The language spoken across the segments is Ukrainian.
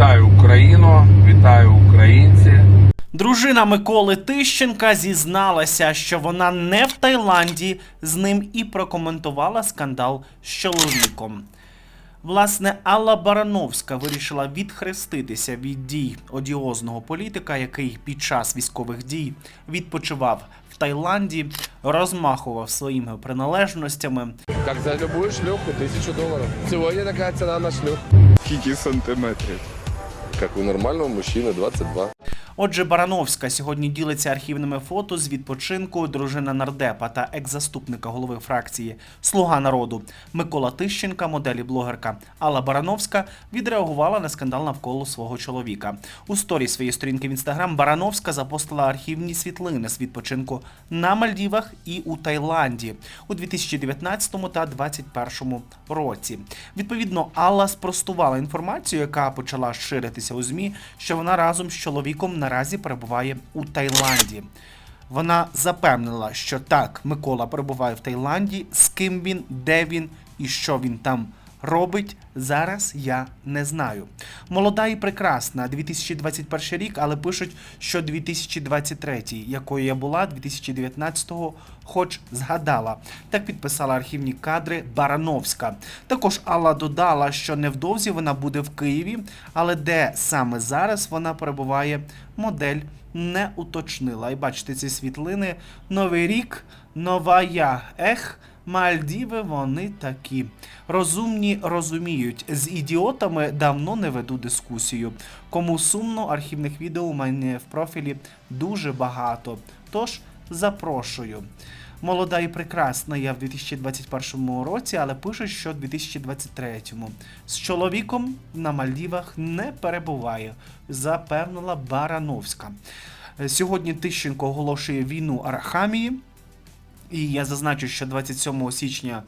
Вітаю Україну, вітаю українці. Дружина Миколи Тищенка зізналася, що вона не в Таїланді з ним і прокоментувала скандал з чоловіком. Власне, Алла Барановська вирішила відхреститися від дій одіозного політика, який під час військових дій відпочивав в Таїланді, розмахував своїми приналежностями, Как за любую шлюху, тысячу долларов. Сегодня такая цена на шлюх. Скільки сантиметрів? Как у нормального мужчины 22. Отже, Барановська сьогодні ділиться архівними фото з відпочинку дружина нардепа та екс-заступника голови фракції Слуга народу Микола Тищенка, моделі блогерка Алла Барановська відреагувала на скандал навколо свого чоловіка. У сторі своєї сторінки в інстаграм Барановська запостила архівні світлини з відпочинку на Мальдівах і у Таїланді у 2019 та 2021 році. Відповідно, Алла спростувала інформацію, яка почала ширитися у змі, що вона разом з чоловіком наразі перебуває у Таїланді. Вона запевнила, що так, Микола перебуває в Таїланді, з ким він, де він і що він там робить, зараз я не знаю. Молода і прекрасна, 2021 рік, але пишуть, що 2023, якою я була, 2019-го, хоч згадала. Так підписала архівні кадри Барановська. Також Алла додала, що невдовзі вона буде в Києві, але де саме зараз вона перебуває, модель не уточнила. І бачите ці світлини. Новий рік, нова я. Ех. Мальдіви вони такі. Розумні розуміють. З ідіотами давно не веду дискусію. Кому сумно, архівних відео у мене в профілі дуже багато. Тож запрошую. Молода і прекрасна я в 2021 році, але пишуть, що в 2023. З чоловіком на Мальдівах не перебуває, запевнила Барановська. Сьогодні Тищенко оголошує війну Арахамії. І я зазначу, що 27 січня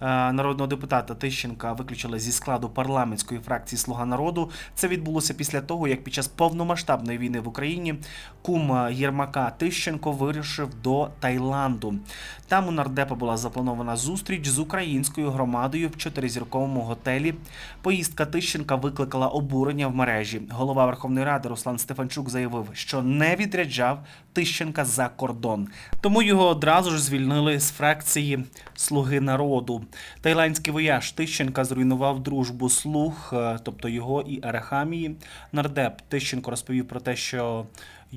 народного депутата Тищенка виключили зі складу парламентської фракції Слуга народу. Це відбулося після того, як під час повномасштабної війни в Україні кум е, Єрмака Тищенко вирішив до Таїланду. Там у нардепа була запланована зустріч з українською громадою в чотиризірковому готелі. Поїздка Тищенка викликала обурення в мережі. Голова Верховної Ради Руслан Стефанчук заявив, що не відряджав Тищенка за кордон. Тому його одразу ж звільнили з фракції Слуги народу. Таїландський вояж Тищенка зруйнував дружбу слуг, е, тобто його і Арахамії. Нардеп Тищенко розповів про те, що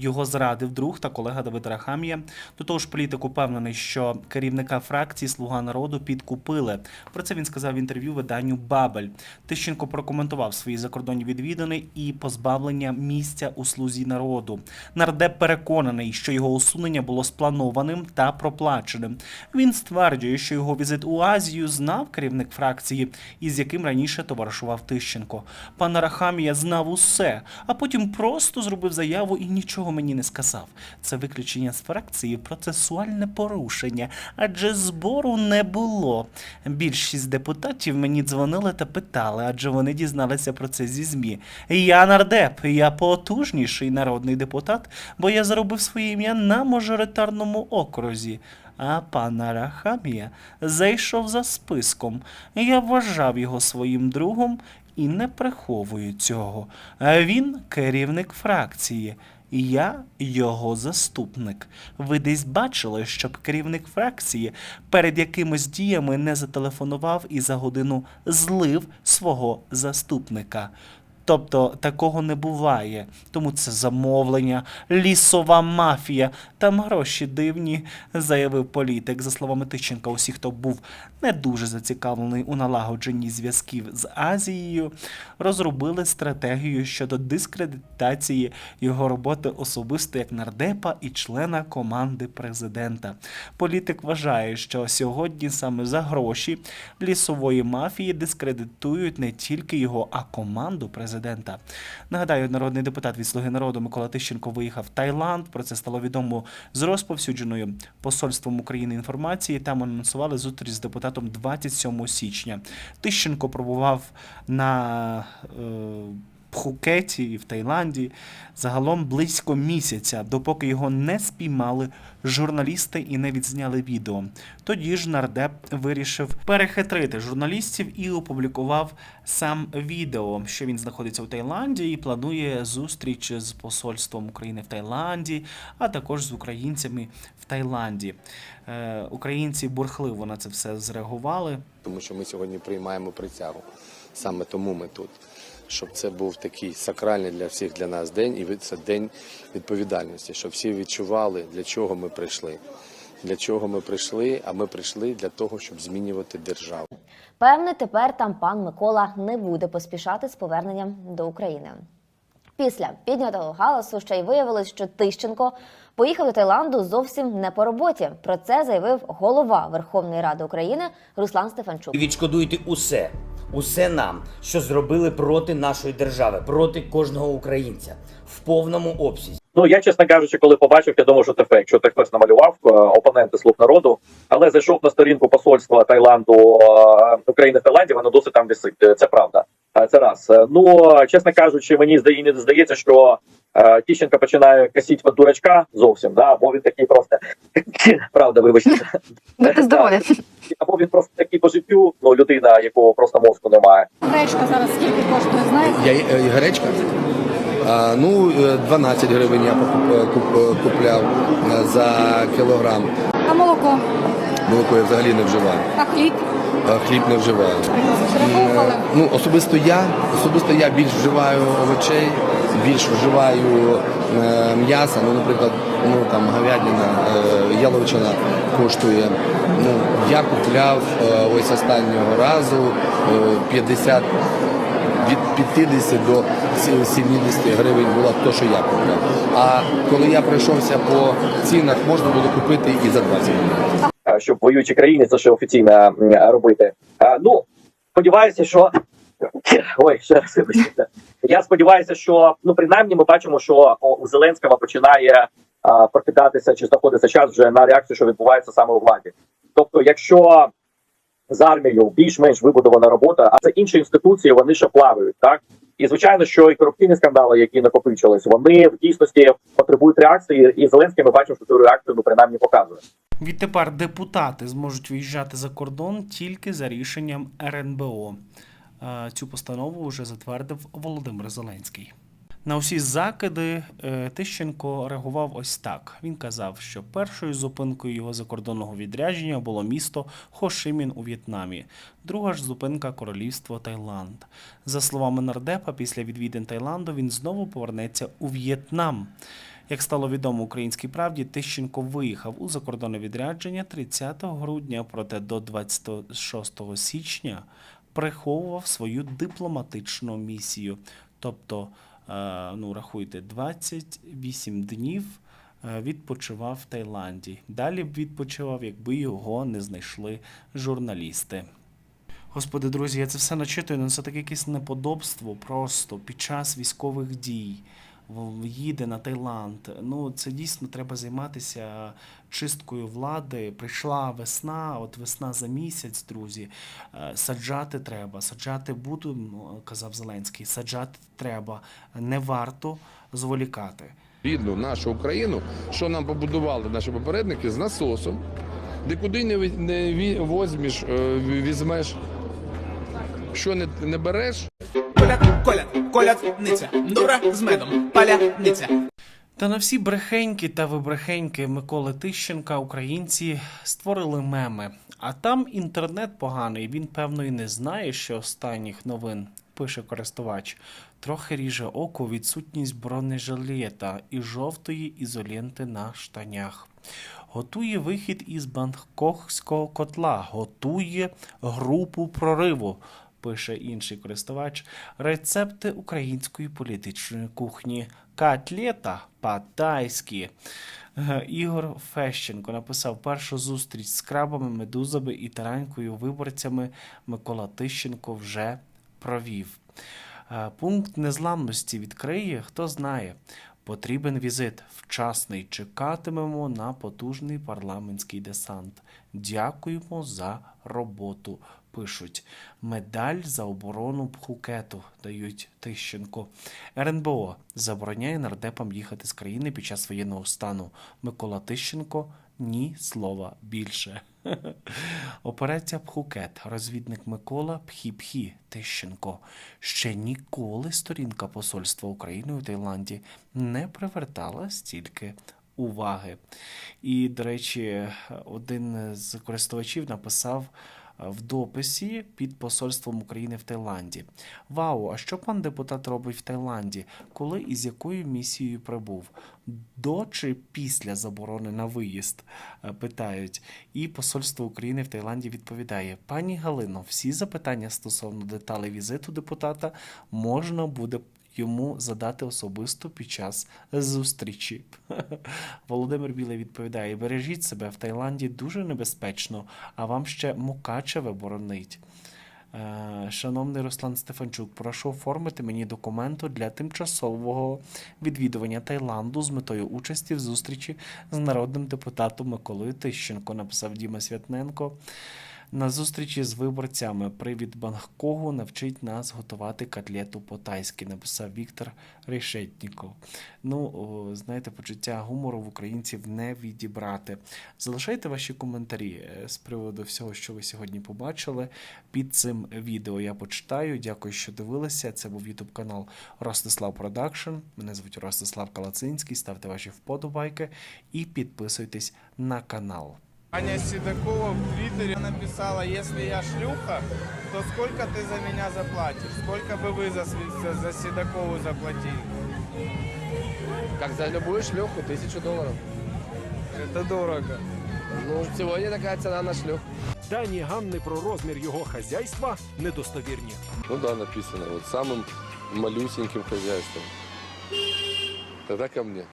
його зрадив друг та колега Давид Арахамія. До того ж, політик упевнений, що керівника фракції Слуга народу підкупили. Про це він сказав в інтерв'ю виданню Бабель. Тищенко прокоментував свої закордонні відвідини і позбавлення місця у слузі народу. Нардеп переконаний, що його усунення було спланованим та проплаченим. Він стверджує, що його візит у Азію знав керівник фракції, із яким раніше товаришував Тищенко. Пан Арахамія знав усе, а потім просто зробив заяву і нічого мені не сказав. Це виключення з фракції процесуальне порушення, адже збору не було. Більшість депутатів мені дзвонили та питали, адже вони дізналися про це зі ЗМІ. Я нардеп, я потужніший народний депутат, бо я заробив своє ім'я на мажоритарному окрузі. А пан Арахамія зайшов за списком. Я вважав його своїм другом і не приховую цього. Він керівник фракції. Я його заступник. Ви десь бачили, щоб керівник фракції перед якимись діями не зателефонував і за годину злив свого заступника. Тобто такого не буває. Тому це замовлення, лісова мафія. Там гроші дивні, заявив політик. За словами Тищенка, усі, хто був не дуже зацікавлений у налагодженні зв'язків з Азією, розробили стратегію щодо дискредитації його роботи особисто як нардепа і члена команди президента. Політик вважає, що сьогодні саме за гроші лісової мафії дискредитують не тільки його, а команду президента. Нагадаю, народний депутат від Слуги народу Микола Тищенко виїхав в Таїланд. Про це стало відомо з розповсюдженою посольством України інформації. Там анонсували зустріч з депутатом 27 січня. Тищенко пробував на. Е, Пхукеті і в Таїланді загалом близько місяця, допоки його не спіймали журналісти і не відзняли відео. Тоді ж нардеп вирішив перехитрити журналістів і опублікував сам відео, що він знаходиться у Таїланді і планує зустріч з посольством України в Таїланді, а також з українцями в Таїланді. Е, українці бурхливо на це все зреагували. тому що ми сьогодні приймаємо присягу. Саме тому ми тут. Щоб це був такий сакральний для всіх для нас день, і ви- це день відповідальності, щоб всі відчували, для чого ми прийшли. Для чого ми прийшли, а ми прийшли для того, щоб змінювати державу. Певне, тепер там пан Микола не буде поспішати з поверненням до України. Після піднятого галасу ще й виявилось, що Тищенко поїхав до Таїланду зовсім не по роботі. Про це заявив голова Верховної Ради України Руслан Стефанчук. Відшкодуйте усе, усе нам, що зробили проти нашої держави, проти кожного українця в повному обсязі. Ну я чесно кажучи, коли побачив, я думав, що це фейк, що це хтось намалював е, опоненти слуг народу. Але зайшов на сторінку посольства Таїланду е, України в Таїланді, воно досить там висить. Е, Це правда. Це раз. Е, Ну чесно кажучи, мені здає здається, що е, Тіщенко починає косіть від дурачка зовсім, да, або він такий просто правда, вибачте. Будьте здорові. Або він просто такий по життю, ну людина, якого просто мозку немає. Гречка зараз скільки коштує, знаєте? Я, е, гречка? А, ну, е, 12 гривень я покуп- куп- купляв за кілограм. А молоко? Молоко я взагалі не вживаю. А хліб? Хліб не вживаю. Ну, особисто я, особисто я більш вживаю овочей, більш вживаю е, м'яса. Ну, наприклад, ну там говядина, е, яловичина коштує. Ну, я купляв е, ось останнього разу е, 50 від 50 до 70 гривень була то, що я купляв. А коли я пройшовся по цінах, можна було купити і за 20 гривень. Щоб в воюючій країні це ще офіційно робити. Е, Ну сподіваюся, що ой, ще раз вибачте. Я сподіваюся, що ну принаймні ми бачимо, що у Зеленського починає е, прокидатися чи знаходиться час вже на реакцію, що відбувається саме у владі. Тобто, якщо з армією більш-менш вибудована робота, а це інші інституції, вони ще плавають, так. І звичайно, що і корупційні скандали, які накопичились, вони в дійсності потребують реакції, і Зеленський ми бачимо, що цю реакцію ну принаймні показує. Відтепер депутати зможуть виїжджати за кордон тільки за рішенням РНБО. Е, Цю постанову вже затвердив Володимир Зеленський. На усі закиди е, Тищенко реагував ось так. Він казав, що першою зупинкою його закордонного відрядження було місто Хошимін у В'єтнамі. Друга ж зупинка королівство Таїланд. За словами нардепа, після відвідин Таїланду він знову повернеться у В'єтнам. Як стало відомо українській правді, Тищенко виїхав у закордонне відрядження 30 грудня, проте до 26 січня приховував свою дипломатичну місію. Тобто, ну рахуйте, 28 днів е, відпочивав в Таїланді. Далі б відпочивав, якби його не знайшли журналісти. Господи, друзі, я це все начитую, але це таке якесь неподобство просто під час військових дій. Їде на Таїланд. Ну, це дійсно треба займатися чисткою влади. Прийшла весна, от весна за місяць, друзі. Е, Саджати треба, саджати буду, казав Зеленський. Саджати треба. Не варто зволікати. рідну нашу Україну, що нам побудували наші попередники з насосом, де куди не, е, ві- візьмеш, що не, не береш, Коляд, коляд, колядниця, дура з медом, паляниця. Та на всі брехеньки та вибрехеньки Миколи Тищенка українці створили меми. А там інтернет поганий. Він певно і не знає, що останніх новин пише користувач. Трохи ріже око відсутність бронежилета і жовтої ізоленти на штанях. Готує вихід із бангкокського котла, готує групу прориву. Пише інший користувач рецепти української політичної кухні. Котлета по-тайськи. Е, Ігор Фещенко написав першу зустріч з крабами, медузами і таранькою виборцями Микола Тищенко вже провів. Е, Пункт незламності відкриє, хто знає. Потрібен візит. Вчасний чекатимемо на потужний парламентський десант. Дякуємо за роботу. пишуть медаль за оборону Пхукету дають Тищенко. РНБО забороняє нардепам їхати з країни під час воєнного стану. Микола Тищенко ні слова більше. Операція Пхукет. Розвідник Микола Пхі-Пхі Тищенко. Ще ніколи сторінка посольства України у Таїланді не привертала стільки уваги. І, до речі, один з користувачів написав в дописі під посольством України в Таїланді. Вау, а що пан депутат робить в Таїланді? Коли і з якою місією прибув? До чи після заборони на виїзд? Е, питають. І посольство України в Таїланді відповідає: Пані Галино, всі запитання стосовно деталей візиту депутата можна буде йому задати особисто під час зустрічі. Володимир Білий відповідає: бережіть себе в Таїланді дуже небезпечно, а вам ще Мукачеве боронить. Е, Шановний Руслан Стефанчук, прошу оформити мені документу для тимчасового відвідування Таїланду з метою участі в зустрічі з народним депутатом Миколою Тищенко, написав Діма Святненко. На зустрічі з виборцями привід Бангкогу навчить нас готувати котлету по-тайськи, написав Віктор Решетніков. Ну, знаєте, почуття гумору в українців не відібрати. Залишайте ваші коментарі е, з приводу всього, що ви сьогодні побачили. Під цим відео я почитаю. Дякую, що дивилися. Це був YouTube канал Ростислав Продакшн. Мене звуть Ростислав Калацинський. Ставте ваші вподобайки і підписуйтесь на канал. Аня Седокова в Твиттере написала, если я шлюха, то сколько ты за меня заплатишь? Сколько бы вы за, сви- за, за Седокову заплатили? Как за любую шлюху, тисячу доларів. Это дорого. Ну, сьогодні така ціна на шлюх. Дані Ганни про розмір його хазяйства недостовірні. Ну да, написано. Вот самым малюсеньким хозяйством. Тогда ко мне.